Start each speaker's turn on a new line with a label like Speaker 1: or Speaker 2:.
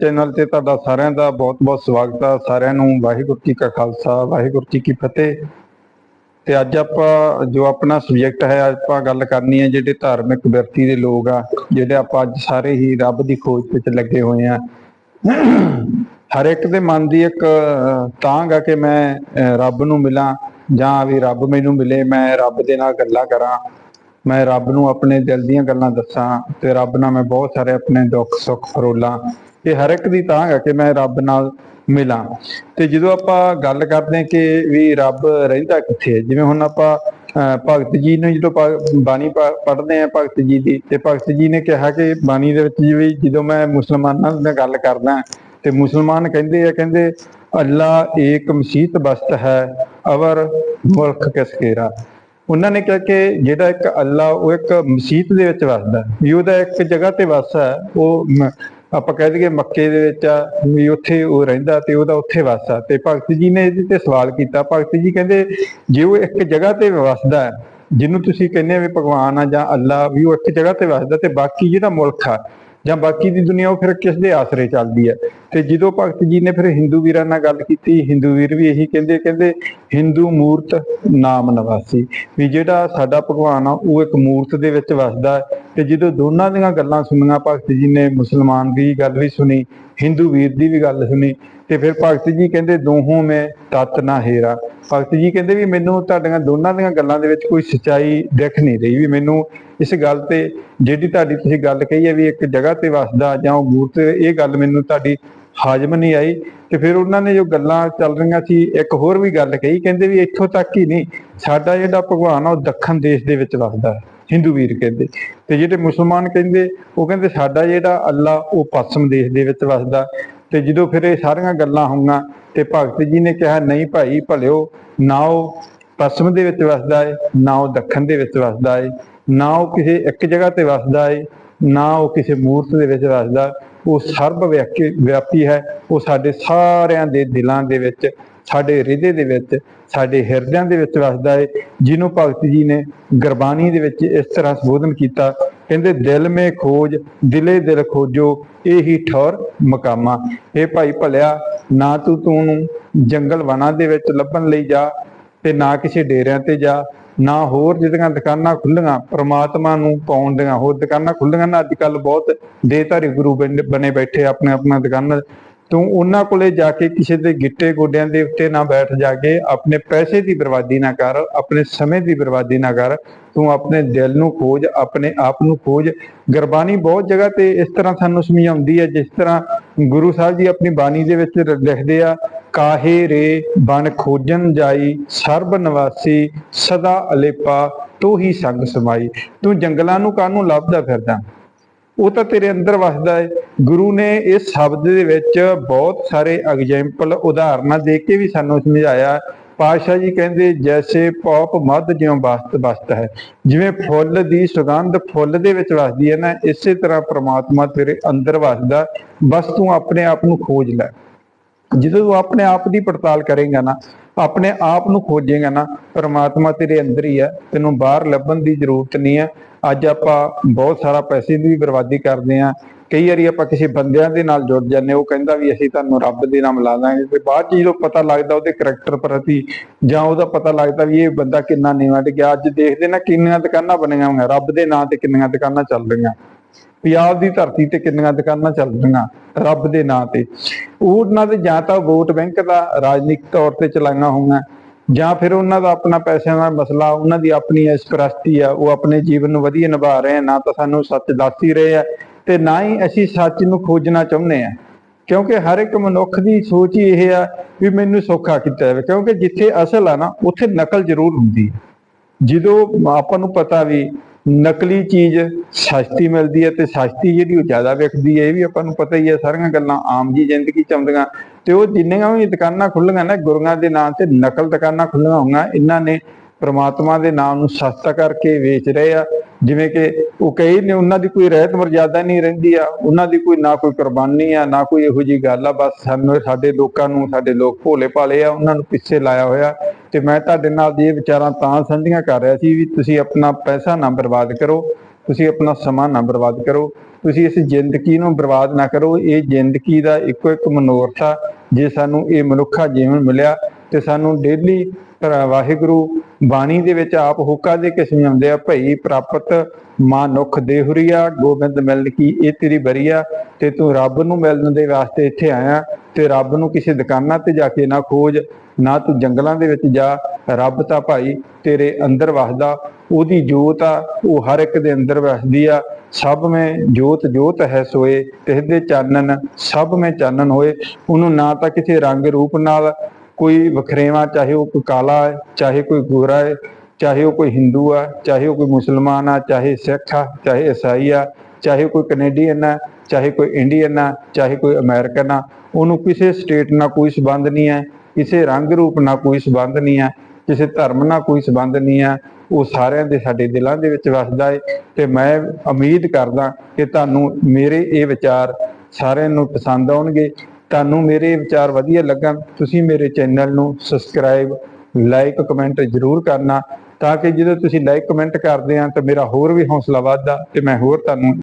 Speaker 1: Channel ਤੇ ਤੁਹਾਡਾ ਸਾਰਿਆਂ ਦਾ ਬਹੁਤ-ਬਹੁਤ ਸਵਾਗਤ ਆ। ਸਾਰਿਆਂ ਨੂੰ ਵਾਹਿਗੁਰੂ ਜੀ ਕਾ ਖਾਲਸਾ ਵਾਹਿਗੁਰੂ ਜੀ ਕੀ ਫਤਿਹ। ਤੇ ਅੱਜ ਆਪਾਂ ਜੋ ਆਪਣਾ ਸਬਜੈਕਟ ਹੈ ਆਪਾਂ ਗੱਲ ਕਰਨੀ ਹੈ ਜਿਹੜੇ ਧਾਰਮਿਕ ਵਿਅਕਤੀ ਦੇ ਲੋਕ ਆ ਜਿਹੜੇ ਆਪਾਂ ਅੱਜ ਸਾਰੇ ਹੀ ਰੱਬ ਦੀ ਖੋਜ ਵਿੱਚ ਲੱਗੇ ਹੋਏ ਆ। ਹਰ ਇੱਕ ਦੇ ਮਨ ਦੀ ਇੱਕ ਅਹ, ਆ ਕਿ ਮੈਂ ਰੱਬ ਨੂੰ ਮਿਲਾਂ ਜਾਂ ਵੀ ਰੱਬ ਮੈਨੂੰ ਮਿਲੇ ਮੈਂ ਰੱਬ ਦੇ ਨਾਲ ਗੱਲਾਂ ਕਰਾਂ ਮੈਂ ਰੱਬ ਨੂੰ ਆਪਣੇ ਦਿਲ ਦੀਆਂ ਗੱਲਾਂ ਦੱਸਾਂ ਤੇ ਰੱਬ ਨਾਲ ਮੈਂ ਬਹੁਤ ਸਾਰੇ ਆਪਣੇ ਦੁੱਖ ਸੁੱਖ ਫਰੋਲਾਂ ਇਹ ਹਰ ਇੱਕ ਦੀ ਤਾਂ ਹੈ ਕਿ ਮੈਂ ਰੱਬ ਨਾਲ ਮਿਲਾਂ। ਤੇ ਜਦੋਂ ਆਪਾਂ ਗੱਲ ਕਰਦੇ ਹਾਂ ਕਿ ਵੀ ਰੱਬ ਰਹਿੰਦਾ ਕਿੱਥੇ ਹੈ ਜਿਵੇਂ ਹੁਣ ਆਪਾਂ ਅਹ, ਭਗਤ ਜੀ ਨੂੰ ਜਦੋਂ ਪ- ਬਾਣੀ ਪੜ੍ਹਦੇ ਆ ਭਗਤ ਜੀ ਦੀ ਤੇ ਭਗਤ ਜੀ ਨੇ ਕਿਹਾ ਕਿ ਬਾਣੀ ਦੇ ਵਿੱਚ ਜਿਵੇਂ ਜਦੋਂ ਮੈਂ ਮੁਸਲਮਾਨਾਂ ਨਾਲ ਗੱਲ ਕਰਦਾ ਤੇ ਮੁਸਲਮਾਨ ਕਹਿੰਦੇ ਆ ਕਹਿੰਦੇ ਅੱਲਾ ਏਕ ਮਸੀਤ ਬਸਤ ਹੈ ਅਵਰ ਮੁਲਕ ਕਿਸ ਕੇਰਾ? ਉਹਨਾਂ ਨੇ ਕਿਹਾ ਕਿ ਜਿਹੜਾ ਇੱਕ ਅੱਲਾ ਉਹ ਇੱਕ ਮਸੀਤ ਦੇ ਵਿੱਚ ਵਸਦਾ ਵੀ ਉਹਦਾ ਇੱਕ ਜਗ੍ਹਾ ਤੇ ਵਸ ਹੈ ਉਹ ਆਪਾਂ ਕਹਿ ਦਈਏ ਮੱਕੇ ਦੇ ਵਿੱਚ ਆ, ਵੀ ਉੱਥੇ ਉਹ ਰਹਿੰਦਾ ਤੇ ਉਹਦਾ ਉੱਥੇ ਵਸ ਆ। ਤੇ ਭਗਤ ਜੀ ਨੇ ਇਹਦੇ ਤੇ ਸਵਾਲ ਕੀਤਾ। ਭਗਤ ਜੀ ਕਹਿੰਦੇ, ਜੇ ਉਹ ਇੱਕ ਜਗ੍ਹਾ ਤੇ ਵਸਦਾ ਜਿਹਨੂੰ ਤੁਸੀਂ ਕਹਿੰਦੇ ਵੀ ਭਗਵਾਨ ਆ ਜਾਂ ਅੱਲਾ, ਵੀ ਉਹ ਇੱਕ ਜਗ੍ਹਾ ਤੇ ਵਸਦਾ ਤੇ ਬਾਕੀ ਜਿਹੜਾ ਮੁਲਕ ਆ ਜਾਂ ਬਾਕੀ ਦੀ ਦੁਨੀਆ ਉਹ ਫਿਰ ਕਿਸ ਦੇ ਆਸਰੇ ਚੱਲਦੀ ਹੈ? ਤੇ ਜਦੋਂ ਭਗਤ ਜੀ ਨੇ ਫਿਰ ਹਿੰਦੂ ਵੀਰਾਂ ਨਾਲ ਗੱਲ ਕੀਤੀ, ਹਿੰਦੂ ਵੀਰ ਵੀ ਇਹੀ ਕਹਿੰਦੇ ਕਹਿੰਦੇ ਹਿੰਦੂ ਮੂਰਤ ਨਾਮ ਨਿਵਾਸੀ। ਵੀ ਜਿਹੜਾ ਸਾਡਾ ਭਗਵਾਨ ਆ, ਉਹ ਇੱਕ ਮੂਰਤ ਦੇ ਵਿੱਚ ਵਸਦਾ ਹੈ। ਤੇ ਜਦੋਂ ਦੋਨਾਂ ਦੀਆਂ ਗੱਲਾਂ ਸੁਣੀਆਂ, ਭਗਤ ਜੀ ਨੇ ਮੁਸਲਮਾਨ ਦੀ ਗੱਲ ਵੀ ਸੁਣੀ, ਹਿੰਦੂ ਵੀਰ ਦੀ ਵੀ ਗੱਲ ਸੁਣੀ, ਤੇ ਫਿਰ ਭਗਤ ਜੀ ਕਹਿੰਦੇ, ਦੋਹੋਂ ਮੈਂ ਤਤ ਨਾ ਹੇਰਾ। ਭਗਤ ਜੀ ਕਹਿੰਦੇ ਵੀ ਮੈਨੂੰ ਤੁਹਾਡੀਆਂ ਦੋਨਾਂ ਦੀਆਂ ਗੱਲਾਂ ਦੇ ਵਿੱਚ ਕੋਈ ਸਚਾਈ ਦਿਖ ਨਹੀਂ ਰਹੀ ਵੀ ਮੈਨੂੰ ਇਸ ਗੱਲ ਤੇ ਜਿਹੜੀ ਤੁਹਾਡੀ ਤੁਸੀਂ ਗੱਲ ਕਹੀ ਹੈ ਵੀ ਇੱਕ ਜਗ੍ਹਾ ਤੇ ਵਸਦਾ ਜਾਂ ਉਹ ਮੂਰਤ ਇਹ ਗੱਲ ਮੈਨੂੰ ਤੁਹਾਡੀ ਹਾਜ਼ਮ ਨਹੀਂ ਆਈ ਤੇ ਫਿਰ ਉਹਨਾਂ ਨੇ ਜੋ ਗੱਲਾਂ ਚੱਲ ਰਹੀਆਂ ਸੀ, ਇੱਕ ਹੋਰ ਵੀ ਗੱਲ ਕਹੀ, ਕਹਿੰਦੇ ਵੀ ਇੱਥੋਂ ਤੱਕ ਹੀ ਨਹੀਂ, ਸਾਡਾ ਜਿਹੜਾ ਭਗਵਾਨ ਆ ਉਹ ਦੱਖਣ ਦੇਸ਼ ਦੇ ਵਿੱਚ ਵਸਦਾ ਹੈ, ਹਿੰਦੂ ਵੀਰ ਕਹਿੰਦੇ। ਤੇ ਜਿਹੜੇ ਮੁਸਲਮਾਨ ਕਹਿੰਦੇ, ਉਹ ਕਹਿੰਦੇ ਸਾਡਾ ਜਿਹੜਾ ਅੱਲਾ ਉਹ ਪੱਛਮ ਦੇਸ਼ ਦੇ ਵਿੱਚ ਵਸਦਾ ਤੇ ਜਦੋਂ ਫਿਰ ਇਹ ਸਾਰੀਆਂ ਗੱਲਾਂ ਹੋਈਆਂ ਤੇ ਭਗਤ ਜੀ ਨੇ ਕਿਹਾ, ਨਹੀਂ ਭਾਈ, ਭਲਿਓ, ਨਾ ਉਹ ਪੱਛਮ ਦੇ ਵਿੱਚ ਵਸਦਾ ਹੈ ਨਾ ਉਹ ਦੱਖਣ ਦੇ ਵਿੱਚ ਵਸਦਾ ਏ, ਨਾ ਉਹ ਕਿਸੇ ਇੱਕ ਜਗ੍ਹਾ ਤੇ ਵਸਦਾ ਏ, ਨਾ ਉਹ ਕਿਸੇ ਮੂਰਤ ਦੇ ਵਿੱਚ ਵਸਦਾ। ਉਹ ਸਰਬ ਵਿਆਪੀ ਵਿਆਪੀ ਹੈ। ਉਹ ਸਾਡੇ ਸਾਰਿਆਂ ਦੇ ਦਿਲਾਂ ਦੇ ਵਿੱਚ, ਸਾਡੇ ਹਿਰਦੇ ਦੇ ਵਿੱਚ, ਸਾਡੇ ਹਿਰਦਿਆਂ ਦੇ ਵਿੱਚ ਵਸਦਾ ਹੈ ਜਿਹਨੂੰ ਭਗਤ ਜੀ ਨੇ ਗੁਰਬਾਣੀ ਦੇ ਵਿੱਚ ਇਸ ਤਰ੍ਹਾਂ ਸੰਬੋਧਨ ਕੀਤਾ ਕਹਿੰਦੇ, ਦਿਲ ਮੇ ਖੋਜ, ਦਿਲੇ ਦਿਲ ਖੋਜੋ, ਇਹੀ ਠੌਰ ਮਕਾਮਾ। ਇਹ ਭਾਈ ਭਲਿਆ, ਨਾ ਤੂੰ ਤੂੰ ਜੰਗਲ ਵਨਾਂ ਦੇ ਵਿੱਚ ਲੱਭਣ ਲਈ ਜਾ ਤੇ ਨਾ ਕਿਸੇ ਡੇਰਿਆਂ ਤੇ ਜਾ, ਨਾ ਹੋਰ ਜਿਹੜੀਆਂ ਦੁਕਾਨਾਂ ਖੁੱਲੀਆਂ ਪ੍ਰਮਾਤਮਾ ਨੂੰ ਪਾਉਣ ਦੀਆਂ ਹੋਰ ਦੁਕਾਨਾਂ ਖੁੱਲੀਆਂ ਨਾ। ਅੱਜ ਕੱਲ ਬਹੁਤ ਦੇਹਧਾਰੀ ਗੁਰੂ ਬਣ- ਬਣੇ ਬੈਠੇ ਆਪਣੇ ਆਪਣਾ ਦੁਕਾਨਾਂ ਤੂੰ ਉਹਨਾਂ ਕੋਲੇ ਜਾ ਕੇ ਕਿਸੇ ਦੇ ਗਿੱਟੇ ਗੋਡਿਆਂ ਦੇ ਉੱਤੇ ਨਾ ਬੈਠ ਜਾ ਕੇ, ਆਪਣੇ ਪੈਸੇ ਦੀ ਬਰਬਾਦੀ ਨਾ ਕਰ, ਆਪਣੇ ਸਮੇਂ ਦੀ ਬਰਬਾਦੀ ਨਾ ਕਰ। ਤੂੰ ਆਪਣੇ ਦਿਲ ਨੂੰ ਖੋਜ, ਆਪਣੇ ਆਪ ਨੂੰ ਖੋਜ। ਗੁਰਬਾਣੀ ਬਹੁਤ ਜਗ੍ਹਾ ਤੇ ਇਸ ਤਰ੍ਹਾਂ ਸਾਨੂੰ ਸਮਝਾਉਂਦੀ ਹੈ, ਜਿਸ ਤਰ੍ਹਾਂ ਗੁਰੂ ਸਾਹਿਬ ਜੀ ਆਪਣੀ ਬਾਣੀ ਦੇ ਵਿੱਚ ਲਿਖਦੇ ਆ, ਕਾਹੇ ਰੇ ਬਨ ਖੋਜਨ ਜਾਈ, ਸਰਬ ਨਿਵਾਸੀ ਸਦਾ ਅਲੇਪਾ ਤੂੰ ਹੀ ਸੰਗ ਸਮਾਈ। ਤੂੰ ਜੰਗਲਾਂ ਨੂੰ ਕਾਹਨੂੰ ਲੱਭਦਾ ਫਿਰਦਾ? ਉਹ ਤਾਂ ਤੇਰੇ ਅੰਦਰ ਵਸਦਾ ਹੈ। ਗੁਰੂ ਨੇ ਇਸ ਸ਼ਬਦ ਦੇ ਵਿੱਚ ਬਹੁਤ ਸਾਰੇ ਐਗਜੈਂਪਲ ਉਦਾਹਰਨਾਂ ਦੇ ਕੇ ਵੀ ਸਾਨੂੰ ਸਮਝਾਇਆ। ਪਾਤਸ਼ਾਹ ਜੀ ਕਹਿੰਦੇ, ਜੈਸੇ ਪੌਪ ਮੱਧ ਜਿਉਂ ਵਸਤ ਵਸਤ ਹੈ। ਜਿਵੇਂ ਫੁੱਲ ਦੀ ਸੁਗੰਧ ਫੁੱਲ ਦੇ ਵਿੱਚ ਵਸਦੀ ਹੈ ਨਾ, ਇਸੇ ਤਰ੍ਹਾਂ ਪ੍ਰਮਾਤਮਾ ਤੇਰੇ ਅੰਦਰ ਵਸਦਾ। ਬਸ ਤੂੰ ਆਪਣੇ ਆਪ ਨੂੰ ਖੋਜ ਲੈ। ਜਦੋਂ ਤੂੰ ਆਪਣੇ ਆਪ ਦੀ ਪੜਤਾਲ ਕਰੇਗਾ ਨਾ, ਆਪਣੇ ਆਪ ਨੂੰ ਖੋਜੇਗਾ ਨਾ, ਪਰਮਾਤਮਾ ਤੇਰੇ ਅੰਦਰ ਹੀ ਹੈ। ਤੈਨੂੰ ਬਾਹਰ ਲੱਭਣ ਦੀ ਜ਼ਰੂਰਤ ਨਹੀਂ ਹੈ। ਅੱਜ ਆਪਾਂ ਬਹੁਤ ਸਾਰਾ ਪੈਸੇ ਦੀ ਵੀ ਬਰਬਾਦੀ ਕਰਦੇ ਆ ਕਈ ਵਾਰੀ ਆਪਾਂ ਕਿਸੇ ਬੰਦਿਆਂ ਦੇ ਨਾਲ ਜੁੜ ਜਾਂਦੇ ਹਾਂ, ਉਹ ਕਹਿੰਦਾ ਵੀ ਅਸੀਂ ਤੁਹਾਨੂੰ ਰੱਬ ਦੇ ਨਾਲ ਮਿਲਾ ਦਾਂਗੇ। ਤੇ ਬਾਅਦ ਚ ਜਦੋਂ ਪਤਾ ਲੱਗਦਾ ਉਹਦੇ ਕਰੈਕਟਰ ਪ੍ਰਤੀ ਜਾਂ ਉਹਦਾ ਪਤਾ ਲੱਗਦਾ ਵੀ ਇਹ ਬੰਦਾ ਕਿੰਨਾ ਨੀਵਾਂ ਗਿਆ। ਅੱਜ ਦੇਖਦੇ ਨਾ ਕਿੰਨੀਆਂ ਦੁਕਾਨਾਂ ਬਣੀਆਂ ਹੋਈਆਂ ਰੱਬ ਦੇ ਨਾਂ ਤੇ ਕਿੰਨੀਆਂ ਦੁਕਾਨਾਂ ਚੱਲ ਰਹੀਆਂ। ਪੰਜਾਬ ਦੀ ਧਰਤੀ ਤੇ ਕਿੰਨੀਆਂ ਦੁਕਾਨਾਂ ਚੱਲ ਰਹੀਆਂ ਰੱਬ ਦੇ ਨਾਂ ਤੇ। ਉਹਨਾਂ ਦੇ ਜਾਂ ਤਾਂ ਵੋਟ ਬੈਂਕ ਦਾ ਰਾਜਨੀਤਿਕ ਤੌਰ ਤੇ ਚਲਾਈਆਂ ਹੋਈਆਂ। ਜਾਂ ਫਿਰ ਉਹਨਾਂ ਦਾ ਆਪਣਾ ਪੈਸਿਆਂ ਦਾ ਮਸਲਾ, ਉਹਨਾਂ ਦੀ ਆਪਣੀ ਐਸਪ੍ਰਸਤੀ ਆ, ਉਹ ਆਪਣੇ ਜੀਵਨ ਨੂੰ ਵਧੀਆ ਨਿਭਾ ਰਹੇ ਆ, ਨਾ ਤਾਂ ਸਾਨੂੰ ਸੱਚ ਦੱਸ ਹੀ ਰਹੇ ਆ ਤੇ ਨਾ ਹੀ ਅਸੀਂ ਸੱਚ ਨੂੰ ਖੋਜਣਾ ਚਾਹੁੰਦੇ ਆ। ਕਿਉਂਕਿ ਹਰ ਇੱਕ ਮਨੁੱਖ ਦੀ ਸੋਚ ਹੀ ਇਹ ਆ ਵੀ ਮੈਨੂੰ ਸੌਖਾ ਕੀਤਾ ਜਾਵੇ, ਕਿਉਂਕਿ ਜਿੱਥੇ ਅਸਲ ਆ ਨਾ, ਉੱਥੇ ਨਕਲ ਜ਼ਰੂਰ ਹੁੰਦੀ ਹੈ ਜਦੋਂ ਆਪਾਂ ਨੂੰ ਪਤਾ ਵੀ ਨਕਲੀ ਚੀਜ਼ ਸਸਤੀ ਮਿਲਦੀ ਹੈ ਤੇ ਸਸਤੀ ਜਿਹੜੀ ਉਹ ਜ਼ਿਆਦਾ ਵਿਕਦੀ ਹੈ ਇਹ ਵੀ ਆਪਾਂ ਨੂੰ ਪਤਾ ਹੀ ਹੈ ਸਾਰੀਆਂ ਗੱਲਾਂ ਆਮ ਜੀ ਜ਼ਿੰਦਗੀ ਚ ਆਉਂਦੀਆਂ। ਤੇ ਉਹ ਜਿੰਨੀਆਂ ਵੀ ਦੁਕਾਨਾਂ ਖੁੱਲੀਆਂ ਨਾ, ਗੁਰੂਆਂ ਦੇ ਨਾਂ ਤੇ ਨਕਲ ਦੁਕਾਨਾਂ ਖੁੱਲੀਆਂ ਹੋਈਆਂ, ਇਹਨਾਂ ਨੇ ਪ੍ਰਮਾਤਮਾ ਦੇ ਨਾਮ ਨੂੰ ਸਸਤਾ ਕਰਕੇ ਵੇਚ ਰਹੇ ਆ। ਜਿਵੇਂ ਕਿ ਉਹ ਕਈ ਨੇ, ਉਹਨਾਂ ਦੀ ਕੋਈ ਰਹਿਤ ਮਰਜ਼ਾਦਾ ਨਹੀਂ ਰਹਿੰਦੀ ਆ, ਉਹਨਾਂ ਦੀ ਕੋਈ ਨਾ ਕੋਈ ਕੁਰਬਾਨੀ ਆ, ਨਾ ਕੋਈ ਇਹੋ ਜੀ ਗੱਲ ਆ, ਬਸ ਸਾਨੂੰ ਸਾਡੇ ਲੋਕਾਂ ਨੂੰ, ਸਾਡੇ ਲੋਕ ਭੋਲੇ ਭਾਲੇ ਆ, ਉਹਨਾਂ ਨੂੰ ਪਿੱਛੇ ਲਾਇਆ ਹੋਇਆ। ਤੇ ਮੈਂ ਤੁਹਾਡੇ ਨਾਲ ਇਹ ਵਿਚਾਰਾਂ ਤਾਂ ਸਾਂਝੀਆਂ ਕਰ ਰਿਹਾ ਸੀ ਵੀ ਤੁਸੀਂ ਆਪਣਾ ਪੈਸਾ ਨਾ ਬਰਬਾਦ ਕਰੋ ਤੁਸੀਂ ਆਪਣਾ ਸਮਾਂ ਨਾ ਬਰਬਾਦ ਕਰੋ। ਤੁਸੀਂ ਇਸ ਜ਼ਿੰਦਗੀ ਨੂੰ ਬਰਬਾਦ ਨਾ ਕਰੋ। ਇਹ ਜ਼ਿੰਦਗੀ ਦਾ ਇੱਕੋ ਇੱਕ ਮਨੋਰਥ ਆ, ਜੇ ਸਾਨੂੰ ਇਹ ਮਨੁੱਖਾ ਜੀਵਨ ਮਿਲਿਆ ਤੇ ਸਾਨੂੰ ਡੇਲੀ ਵਾਹਿਗੁਰੂ ਬਾਣੀ ਦੇ ਵਿੱਚ ਆਪ ਹੋਕਾ ਦੇ ਕੇ ਸਮਝਾਉਂਦੇ ਆ, ਭਈ ਪ੍ਰਾਪਤ ਮਾਨੁਖ ਦੇਹੁਰੀਆ ਗੋਬਿੰਦ ਮਿਲਨ ਕੀ ਇਹ ਤੇਰੀ ਬਰੀਆ ਤੇ ਤੂੰ ਰੱਬ ਨੂੰ ਮਿਲਣ ਦੇ ਵਾਸਤੇ ਇੱਥੇ ਆਇਆ, ਤੇ ਰੱਬ ਨੂੰ ਕਿਸੇ ਦੁਕਾਨਾਂ ਤੇ ਜਾ ਕੇ ਨਾ ਖੋਜ, ਨਾ ਤੂੰ ਜੰਗਲਾਂ ਦੇ ਵਿੱਚ ਜਾ, ਰੱਬ ਤਾਂ ਭਾਈ ਤੇਰੇ ਅੰਦਰ ਵਸਦਾ ਉਹਦੀ ਜੋਤ ਆ, ਉਹ ਹਰ ਇੱਕ ਦੇ ਅੰਦਰ ਵਸਦੀ ਆ। ਸਭ ਮੈਂ ਜੋਤ ਜੋਤ ਹੈ ਸੋਏ, ਤਿਸ ਦੇ ਚਾਨਣ ਸਭ ਮੈਂ ਚਾਨਣ ਹੋਏ। ਉਹਨੂੰ ਨਾ ਤਾਂ ਕਿਸੇ ਰੰਗ ਰੂਪ ਨਾਲ ਕੋਈ ਵਖਰੇਵਾ, ਚਾਹੇ ਉਹ ਕੋਈ ਕਾਲਾ ਹੈ, ਚਾਹੇ ਕੋਈ ਗੋਰਾ ਹੈ, ਚਾਹੇ ਉਹ ਕੋਈ ਹਿੰਦੂ ਆ, ਚਾਹੇ ਉਹ ਕੋਈ ਮੁਸਲਮਾਨ ਆ, ਚਾਹੇ ਸਿੱਖ ਆ, ਚਾਹੇ ਈਸਾਈ ਆ, ਚਾਹੇ ਕੋਈ ਕੈਨੇਡੀਅਨ ਆ, ਚਾਹੇ ਕੋਈ ਇੰਡੀਅਨ ਆ, ਚਾਹੇ ਕੋਈ ਅਮਰੀਕਨ ਆ। ਉਹਨੂੰ ਕਿਸੇ ਸਟੇਟ ਨਾਲ ਕੋਈ ਸਬੰਧ ਨਹੀਂ ਹੈ, ਕਿਸੇ ਰੰਗ ਰੂਪ ਨਾਲ ਕੋਈ ਸਬੰਧ ਨਹੀਂ ਹੈ, ਕਿਸੇ ਧਰਮ ਨਾਲ ਕੋਈ ਸਬੰਧ ਨਹੀਂ ਹੈ। ਉਹ ਸਾਰਿਆਂ ਦੇ ਸਾਡੇ ਦਿਲਾਂ ਦੇ ਵਿੱਚ ਵਸਦਾ ਹੈ ਤੇ ਮੈਂ ਉਮੀਦ ਕਰਦਾ ਕਿ ਤੁਹਾਨੂੰ ਮੇਰੇ ਇਹ ਵਿਚਾਰ ਸਾਰਿਆਂ ਨੂੰ ਪਸੰਦ ਆਉਣਗੇ। ਤੁਹਾਨੂੰ ਮੇਰੇ ਵਿਚਾਰ ਵਧੀਆ ਲੱਗਣ, ਤੁਸੀਂ ਮੇਰੇ ਚੈਨਲ ਨੂੰ ਸਬਸਕ੍ਰਾਈਬ ਲਾਈਕ ਕਮੈਂਟ ਜ਼ਰੂਰ ਕਰਨਾ ਤਾਂ ਕਿ ਜਦੋਂ ਤੁਸੀਂ ਲਾਈਕ ਕਮੈਂਟ ਕਰਦੇ ਆ ਤਾਂ ਮੇਰਾ ਹੋਰ ਵੀ ਹੌਸਲਾ ਵੱਧਦਾ ਤੇ ਮੈਂ ਹੋਰ ਤੁਹਾਨੂੰ